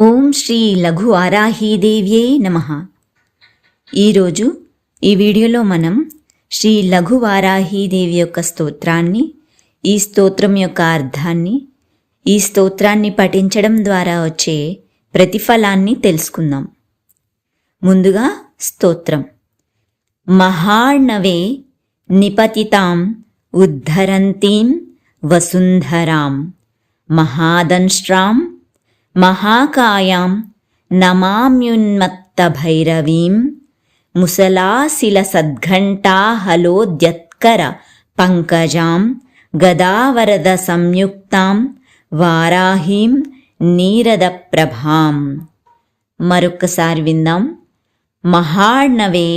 ఓం శ్రీ లఘు ఆరాహీదేవ్యే నమ. ఈరోజు ఈ వీడియోలో మనం శ్రీ లఘు వారాహీదేవి యొక్క స్తోత్రాన్ని ఈ స్తోత్రం యొక్క అర్థాన్ని ఈ స్తోత్రాన్ని పఠించడం ద్వారా వచ్చే ప్రతిఫలాన్ని తెలుసుకుందాం. ముందుగా స్తోత్రం. మహాణవే నిపతితాం ఉద్ధరంతీం వసుంధరాం మహాదంశ్రాం మహాకాయాం నమామ్యున్మత్తభైరవీం ముసలాశిలసద్ఘంటాహలోద్యత్కర పంకజాం గదావరద సంయుక్తాం వారాహీం నీరదప్రభాం మరొక్కసారి విందాం మహార్ణవే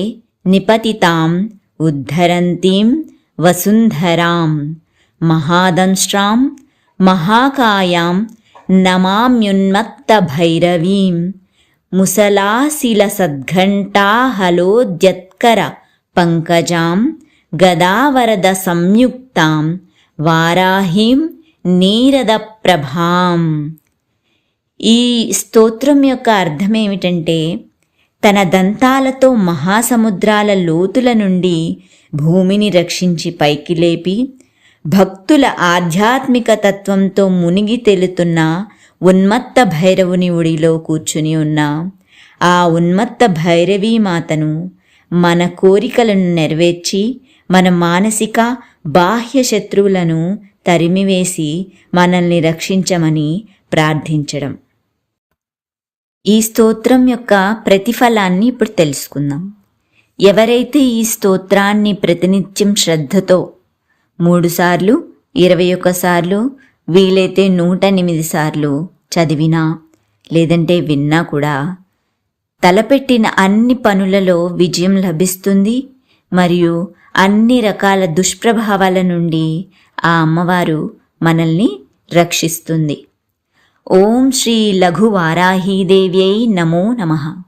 నిపతితాం ఉద్ధరంతీం వసుంధరాం మహాదంష్ట్రాం మహాకాయాం నమామ్యున్మత్తభైరవీం ముసలాశిలసద్ఘంటాహలోద్యత్కర పంకజాం గదావరద సంయుక్తాం వారాహీం నీరదప్రభాం ఈ స్తోత్రం యొక్క అర్థం ఏమిటంటే తన దంతాలతో మహాసముద్రాల లోతుల నుండి భూమిని రక్షించి పైకి లేపి భక్తుల ఆధ్యాత్మిక తత్వంతో మునిగి తేలుతున్న ఉన్మత్త భైరవుని ఒడిలో కూర్చుని ఉన్న ఆ ఉన్మత్త భైరవీ మాతను మన కోరికలను నెరవేర్చి మన మానసిక బాహ్య శత్రువులను తరిమివేసి మనల్ని రక్షించమని ప్రార్థించడం. ఈ స్తోత్రం యొక్క ప్రతిఫలాన్ని ఇప్పుడు తెలుసుకుందాం. ఎవరైతే ఈ స్తోత్రాన్ని ప్రతినిత్యం శ్రద్ధతో మూడుసార్లు ఇరవై ఒక్కసార్లు వీలైతే నూట ఎనిమిది సార్లు చదివినా లేదంటే విన్నా కూడా. తలపెట్టిన అన్ని పనులలో విజయం లభిస్తుంది మరియు అన్ని రకాల దుష్ప్రభావాల నుండి ఆ అమ్మవారు మనల్ని రక్షిస్తుంది. ఓం శ్రీ లఘువారాహీదేవ్యై నమో నమః.